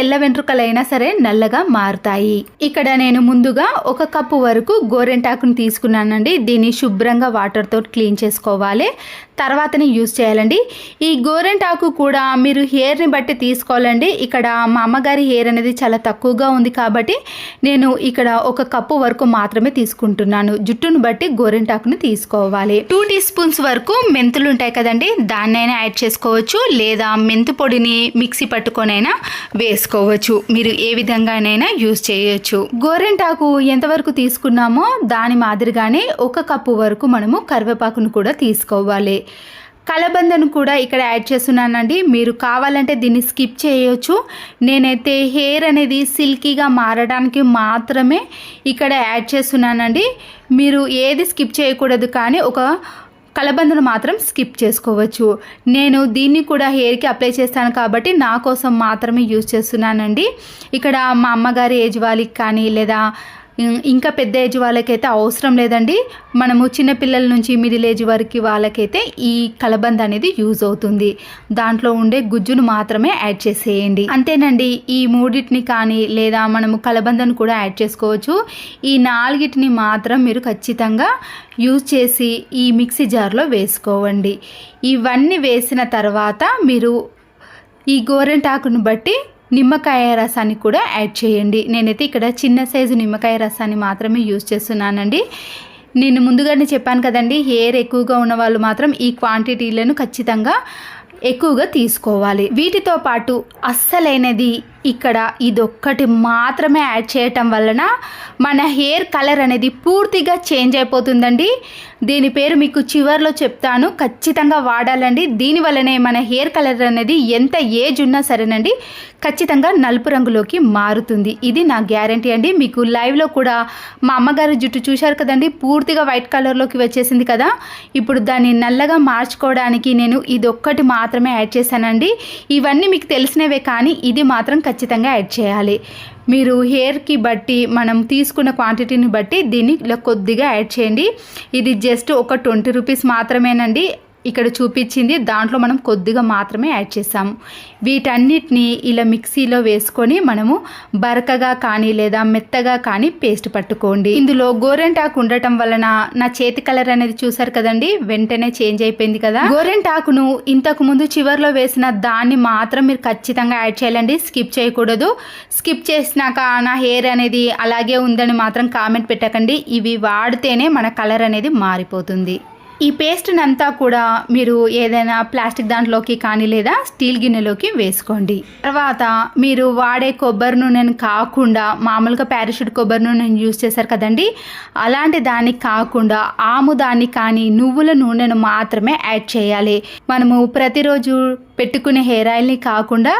తెల్ల వెంట్రుకలైనా సరే నల్లగా మారుతాయి. ఇక్కడ నేను ముందుగా ఒక కప్పు వరకు గోరెంటాకును తీసుకున్నానండి. దీన్ని శుభ్రంగా వాటర్తో క్లీన్ చేసుకోవాలి. తర్వాతనే యూస్ చేయాలండి. ఈ గోరెంటాకు కూడా మీరు హెయిర్ని బట్టి తీసుకోవాలండి. ఇక్కడ మా అమ్మగారి హెయిర్ అనేది చాలా తక్కువగా ఉంది కాబట్టి నేను ఇక్కడ ఒక కప్పు వరకు మాత్రమే తీసుకుంటున్నాను. జుట్టును బట్టి గోరెంటాకును తీసుకోవాలి. టూ టీ స్పూన్స్ వరకు మెంతులు ఉంటాయి కదండి. దాన్నైనా యాడ్ చేసుకోవచ్చు. లేదా మెంతు పొడిని మిక్సీ పట్టుకొనైనా వేసుకోవచ్చు. మీరు ఏ విధంగానైనా యూస్ చేయొచ్చు. గోరెంటాకు ఎంతవరకు తీసుకున్నామో దాని మాదిరిగానే ఒక కప్పు వరకు మనము కరివేపాకును కూడా తీసుకోవాలి. కలబందను కూడా ఇక్కడ యాడ్ చేస్తున్నానండి. మీరు కావాలంటే దీన్ని స్కిప్ చేయొచ్చు. నేనైతే హెయిర్ అనేది సిల్కీగా మారడానికి మాత్రమే ఇక్కడ యాడ్ చేస్తున్నానండి. మీరు ఏది స్కిప్ చేయకూడదు కానీ ఒక కలబందను మాత్రం స్కిప్ చేసుకోవచ్చు. నేను దీన్ని కూడా హెయిర్కి అప్లై చేస్తాను కాబట్టి నా కోసం మాత్రమే యూజ్ చేస్తున్నానండి. ఇక్కడ మా అమ్మగారి ఏజ్ వాళ్ళకి కానీ లేదా ఇంకా పెద్ద ఏజ్ వాళ్ళకైతే అవసరం లేదండి. మనము చిన్నపిల్లల నుంచి మిడిల్ ఏజ్ వరకు వాళ్ళకైతే ఈ కలబంద అనేది యూజ్ అవుతుంది. దాంట్లో ఉండే గుజ్జును మాత్రమే యాడ్ చేసేయండి. అంతేనండి ఈ మూడింటిని కానీ లేదా మనము కలబందను కూడా యాడ్ చేసుకోవచ్చు. ఈ నాలుగిటిని మాత్రం మీరు ఖచ్చితంగా యూజ్ చేసి ఈ మిక్సీ జార్లో వేసుకోవండి. ఇవన్నీ వేసిన తర్వాత మీరు ఈ గోరెంటాకును బట్టి నిమ్మకాయ రసాన్ని కూడా యాడ్ చేయండి. నేనైతే ఇక్కడ చిన్న సైజు నిమ్మకాయ రసాన్ని మాత్రమే యూజ్ చేస్తున్నానండి. నేను ముందుగానే చెప్పాను కదండి హెయిర్ ఎక్కువగా ఉన్న వాళ్ళు మాత్రం ఈ క్వాంటిటీలను ఖచ్చితంగా ఎక్కువగా తీసుకోవాలి. వీటితో పాటు అస్సలైనది ఇక్కడ ఇదొక్కటి మాత్రమే యాడ్ చేయటం వలన మన హెయిర్ కలర్ అనేది పూర్తిగా చేంజ్ అయిపోతుందండి. దీని పేరు మీకు చివర్లో చెప్తాను. ఖచ్చితంగా వాడాలండి. దీనివల్లనే మన హెయిర్ కలర్ అనేది ఎంత ఏజ్ ఉన్నా సరేనండి ఖచ్చితంగా నలుపు రంగులోకి మారుతుంది. ఇది నా గ్యారంటీ అండి. మీకు లైవ్లో కూడా మా అమ్మగారు జుట్టు చూశారు కదండి పూర్తిగా వైట్ కలర్లోకి వచ్చేసింది కదా. ఇప్పుడు దాన్ని నల్లగా మార్చుకోవడానికి నేను ఇది ఒక్కటి మాత్రమే యాడ్ చేశానండి. ఇవన్నీ మీకు తెలిసినవే కానీ ఇది మాత్రం ఖచ్చితంగా యాడ్ చేయాలి. మీరు హెయిర్కి బట్టి మనం తీసుకున్న క్వాంటిటీని బట్టి దీన్ని కొద్దిగా యాడ్ చేయండి. ఇది జస్ట్ ఒక ట్వంటీ రూపీస్ మాత్రమేనండి. ఇక్కడ చూపించింది దాంట్లో మనం కొద్దిగా మాత్రమే యాడ్ చేసాము వీటన్నిటిని ఇలా మిక్సీలో వేసుకొని మనము బరకగా కానీ లేదా మెత్తగా కానీ పేస్ట్ పట్టుకోండి. ఇందులో గోరెంటాకు ఉండటం వలన నా చేతి కలర్ అనేది చూసారు కదండి? వెంటనే చేంజ్ అయిపోయింది కదా? గోరెంటాకును ఇంతకు ముందు చివర్లో వేసిన దాన్ని మాత్రం మీరు ఖచ్చితంగా యాడ్ చేయాలండి. స్కిప్ చేయకూడదు. స్కిప్ చేసినాక నా హెయిర్ అనేది అలాగే ఉందని మాత్రం కామెంట్ పెట్టకండి. ఇవి వాడితేనే మన కలర్ అనేది మారిపోతుంది. ఈ పేస్ట్ని అంతా కూడా మీరు ఏదైనా ప్లాస్టిక్ దాంట్లోకి కానీ లేదా స్టీల్ గిన్నెలోకి వేసుకోండి. తర్వాత మీరు వాడే కొబ్బరి నూనెను కాకుండా మామూలుగా ప్యారాషూట్ కొబ్బరి నూనెను యూజ్ చేశారు కదండి. అలాంటి దానికి కాకుండా ఆముదాన్ని కానీ నువ్వుల నూనెను మాత్రమే యాడ్ చేయాలి. మనము ప్రతిరోజు పెట్టుకునే హెయిర్ ఆయిల్ని కాకుండా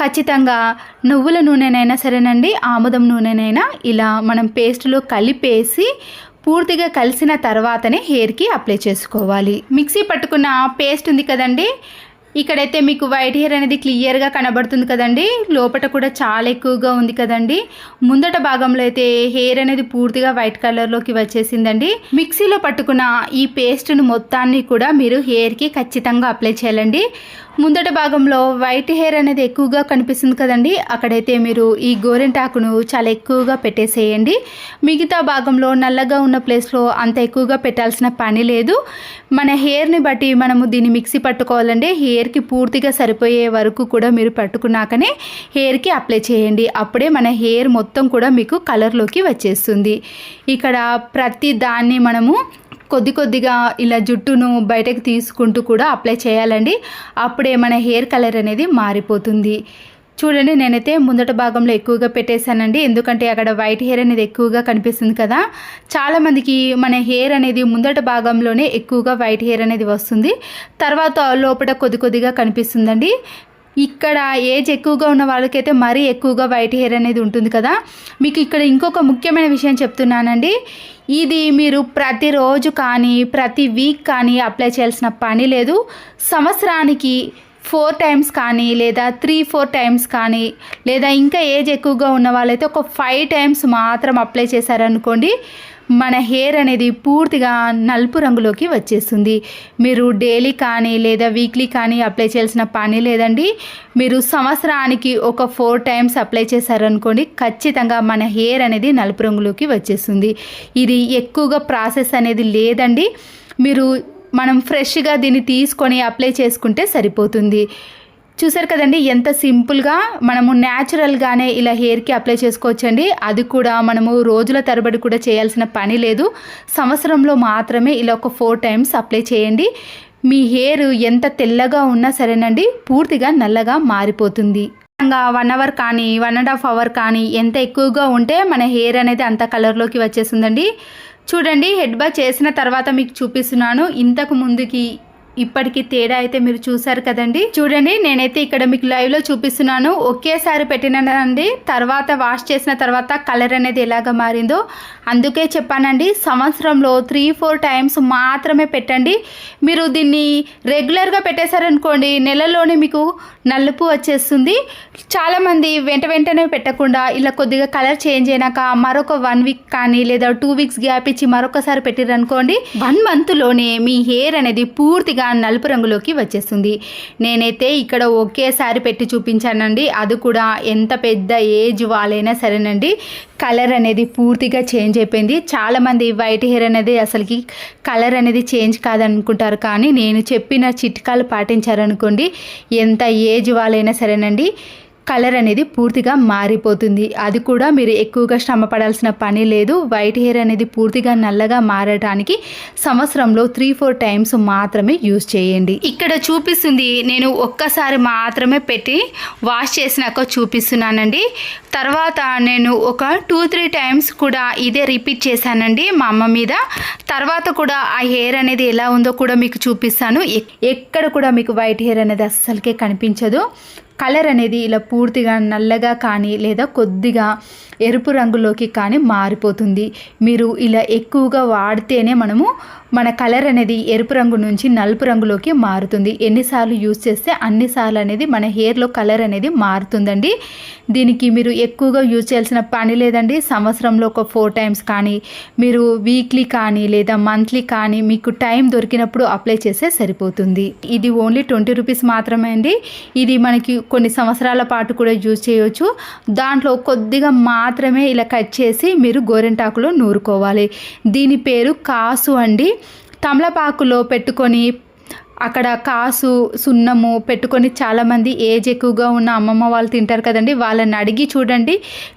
ఖచ్చితంగా నువ్వుల నూనెనైనా సరేనండి ఆముదం నూనెనైనా ఇలా మనం పేస్ట్లో కలిపేసి పూర్తిగా కలిసిన తర్వాతనే హెయిర్కి అప్లై చేసుకోవాలి. మిక్సీ పట్టుకున్న పేస్ట్ ఉంది కదండి ఇక్కడైతే మీకు వైట్ హెయిర్ అనేది క్లియర్గా కనబడుతుంది కదండి. లోపల కూడా చాలా ఎక్కువగా ఉంది కదండి. ముందట భాగంలో అయితే హెయిర్ అనేది పూర్తిగా వైట్ కలర్లోకి వచ్చేసిందండి. మిక్సీలో పట్టుకున్న ఈ పేస్ట్ను మొత్తాన్ని కూడా మీరు హెయిర్కి ఖచ్చితంగా అప్లై చేయాలండి. ముందట భాగంలో వైట్ హెయిర్ అనేది ఎక్కువగా కనిపిస్తుంది కదండి. అక్కడైతే మీరు ఈ గోరింటాకును చాలా ఎక్కువగా పెట్టేసేయండి. మిగతా భాగంలో నల్లగా ఉన్న ప్లేస్లో అంత ఎక్కువగా పెట్టాల్సిన పని లేదు. మన హెయిర్ని బట్టి మనము దీన్ని మిక్సీ పట్టుకోవాలండి. హెయిర్ హెయిర్కి పూర్తిగా సరిపోయే వరకు కూడా మీరు పట్టుకున్నాకనే హెయిర్కి అప్లై చేయండి. అప్పుడే మన హెయిర్ మొత్తం కూడా మీకు కలర్లోకి వచ్చేస్తుంది. ఇక్కడ ప్రతి దాన్ని మనము కొద్ది కొద్దిగా ఇలా జుట్టును బయటకు తీసుకుంటూ కూడా అప్లై చేయాలండి. అప్పుడే మన హెయిర్ కలర్ అనేది మారిపోతుంది. చూడండి నేనైతే ముందట భాగంలో ఎక్కువగా పెట్టేశానండి. ఎందుకంటే అక్కడ వైట్ హెయిర్ అనేది ఎక్కువగా కనిపిస్తుంది కదా. చాలామందికి మన హెయిర్ అనేది ముందట భాగంలోనే ఎక్కువగా వైట్ హెయిర్ అనేది వస్తుంది. తర్వాత లోపల కొద్ది కొద్దిగా కనిపిస్తుందండి. ఇక్కడ ఏజ్ ఎక్కువగా ఉన్న వాళ్ళకైతే మరీ ఎక్కువగా వైట్ హెయిర్ అనేది ఉంటుంది కదా. మీకు ఇక్కడ ఇంకొక ముఖ్యమైన విషయం చెప్తున్నానండి. ఇది మీరు ప్రతిరోజు కానీ ప్రతి వీక్ కానీ అప్లై చేయాల్సిన పని లేదు. సంవత్సరానికి ఫోర్ టైమ్స్ కానీ లేదా త్రీ ఫోర్ టైమ్స్ కానీ లేదా ఇంకా ఏజ్ ఎక్కువగా ఉన్న వాళ్ళైతే ఒక ఫైవ్ టైమ్స్ మాత్రం అప్లై చేశారనుకోండి మన హెయిర్ అనేది పూర్తిగా నలుపు రంగులోకి వచ్చేస్తుంది. మీరు డైలీ కానీ లేదా వీక్లీ కానీ అప్లై చేయాల్సిన పని లేదండి. మీరు సంవత్సరానికి ఒక ఫోర్ టైమ్స్ అప్లై చేశారనుకోండి ఖచ్చితంగా మన హెయిర్ అనేది నలుపు రంగులోకి వచ్చేస్తుంది. ఇది ఎక్కువగా ప్రాసెస్ అనేది లేదండి. మీరు మనం ఫ్రెష్గా దీన్ని తీసుకొని అప్లై చేసుకుంటే సరిపోతుంది. చూసారు కదండి ఎంత సింపుల్గా మనము న్యాచురల్గానే ఇలా హెయిర్కి అప్లై చేసుకోవచ్చండి. అది కూడా మనము రోజుల తరబడి కూడా చేయాల్సిన పని లేదు. సంవత్సరంలో మాత్రమే ఇలా ఒక ఫోర్ టైమ్స్ అప్లై చేయండి. మీ హెయిర్ ఎంత తెల్లగా ఉన్నా సరేనండి పూర్తిగా నల్లగా మారిపోతుంది. వన్ అవర్ కానీ వన్ అండ్ హాఫ్ అవర్ కానీ ఎంత ఎక్కువగా ఉంటే మన హెయిర్ అనేది అంత కలర్లోకి వచ్చేసిందండి చూడండి హెడ్ బా చేసిన తర్వాత మీకు చూపిస్తున్నాను. ఇంతకు ముందుకి ఇప్పటికి తేడా అయితే మీరు చూసారు కదండి. చూడండి నేనైతే ఇక్కడ మీకు లైవ్లో చూపిస్తున్నాను. ఒకేసారి పెట్టినానండి. తర్వాత వాష్ చేసిన తర్వాత కలర్ అనేది ఎలాగ మారిందో. అందుకే చెప్పానండి సంవత్సరంలో త్రీ ఫోర్ టైమ్స్ మాత్రమే పెట్టండి. మీరు దీన్ని రెగ్యులర్గా పెట్టేశారనుకోండి నెలలోనే మీకు నలుపు వచ్చేస్తుంది. చాలామంది వెంట వెంటనే పెట్టకుండా ఇలా కొద్దిగా కలర్ చేంజ్ అయినాక మరొక వన్ వీక్ కానీ లేదా టూ వీక్స్ గ్యాప్ ఇచ్చి మరొకసారి పెట్టిరనుకోండి వన్ మంత్లోనే మీ హెయిర్ అనేది పూర్తిగా నలుపు రంగులోకి వచ్చేస్తుంది. నేనైతే ఇక్కడ ఒకేసారి పెట్టి చూపించానండి. అది కూడా ఎంత పెద్ద ఏజ్ వాళ్ళైనా సరేనండి. కలర్ అనేది పూర్తిగా చేంజ్ అయిపోయింది. చాలామంది వైట్ హెయిర్ అనేది అసలుకి కలర్ అనేది చేంజ్ కాదనుకుంటారు. కానీ నేను చెప్పిన చిట్కాలు పాటించారనుకోండి ఎంత ఏజ్ వాళ్ళైనా సరేనండి. కలర్ అనేది పూర్తిగా మారిపోతుంది. అది కూడా మీరు ఎక్కువగా శ్రమ పడాల్సిన పని లేదు. వైట్ హెయిర్ అనేది పూర్తిగా నల్లగా మారడానికి సంవత్సరంలో త్రీ ఫోర్ టైమ్స్ మాత్రమే యూజ్ చేయండి. ఇక్కడ చూపిస్తుంది నేను ఒక్కసారి మాత్రమే పెట్టి వాష్ చేసినాక చూపిస్తున్నానండి. తర్వాత నేను ఒక టూ త్రీ టైమ్స్ కూడా ఇదే రిపీట్ చేశానండి మా అమ్మ మీద. తర్వాత కూడా ఆ హెయిర్ అనేది ఎలా ఉందో కూడా మీకు చూపిస్తాను. ఎక్కడ కూడా మీకు వైట్ హెయిర్ అనేది అస్సలకే కనిపించదు. కలర్ అనేది ఇలా పూర్తిగా నల్లగా కానీ లేదా కొద్దిగా ఎరుపు రంగులోకి కానీ మారిపోతుంది. మీరు ఇలా ఎక్కువగా వాడితేనే మనము మన కలర్ అనేది ఎరుపు రంగు నుంచి నలుపు రంగులోకి మారుతుంది. ఎన్నిసార్లు యూజ్ చేస్తే అన్నిసార్లు అనేది మన హెయిర్లో కలర్ అనేది మారుతుందండి. దీనికి మీరు ఎక్కువగా యూజ్ చేయాల్సిన పని లేదండి. సంవత్సరంలో ఒక ఫోర్ టైమ్స్ కానీ మీరు వీక్లీ కానీ లేదా మంత్లీ కానీ మీకు టైం దొరికినప్పుడు అప్లై చేస్తే సరిపోతుంది. ఇది ఓన్లీ ట్వంటీ రూపీస్ మాత్రమే అండి. ఇది మనకి కొన్ని సంవత్సరాల పాటు కూడా యూజ్ చేయవచ్చు దాంట్లో కొద్దిగా మాత్రమే ఇలా కట్ చేసి మీరు గోరెంటాకులో నూరుకోవాలి. దీని పేరు కాసు అండి. తమలపాకులో పెట్టుకొని అక్కడ కాసు సున్నము పెట్టుకొని చాలామంది ఏజ్ ఎక్కువగా ఉన్న అమ్మమ్మ వాళ్ళు తింటారు కదండి. వాళ్ళని అడిగి చూడండి.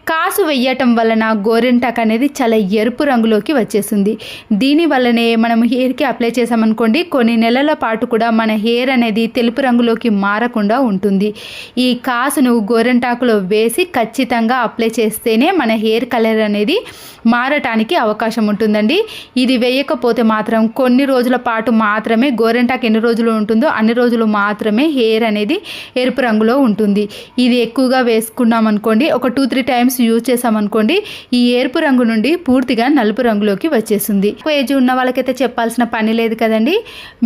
కాసు వెయ్యటం వలన గోరెంటాక్ అనేది చాలా ఎరుపు రంగులోకి వచ్చేస్తుంది దీని వల్లనే మనం హెయిర్కి అప్లై చేసామనుకోండి కొన్ని నెలల పాటు కూడా మన హెయిర్ అనేది తెలుపు రంగులోకి మారకుండా ఉంటుంది. ఈ కాసును గోరెంటాకులో వేసి ఖచ్చితంగా అప్లై చేస్తేనే మన హెయిర్ కలర్ అనేది మారటానికి అవకాశం ఉంటుందండి. ఇది వేయకపోతే మాత్రం కొన్ని రోజుల పాటు మాత్రమే గోరెంటాక్ ఎన్ని రోజులు ఉంటుందో అన్ని రోజులు మాత్రమే హెయిర్ అనేది ఎరుపు రంగులో ఉంటుంది. ఇది ఎక్కువగా వేసుకున్నాం అనుకోండి ఒక టూ త్రీ టైమ్స్ యూజ్ చేసామనుకోండి ఈ ఎరుపు రంగు నుండి పూర్తిగా నలుపు రంగులోకి వచ్చేసింది. ఏజ్ ఉన్న వాళ్ళకైతే చెప్పాల్సిన పని లేదు కదండి.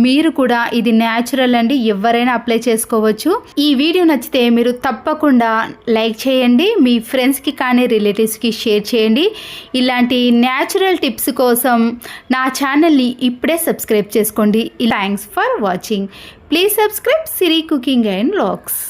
మీరు కూడా ఇది న్యాచురల్ అండి ఎవరైనా అప్లై చేసుకోవచ్చు. ఈ వీడియో నచ్చితే మీరు తప్పకుండా లైక్ చేయండి మీ ఫ్రెండ్స్కి కానీ రిలేటివ్స్కి షేర్ చేయండి. ఇలాంటి న్యాచురల్ టిప్స్ కోసం నా ఛానల్ని ఇప్పుడే సబ్స్క్రైబ్ చేసుకోండి. Thanks for watching please subscribe Siri cooking and vlogs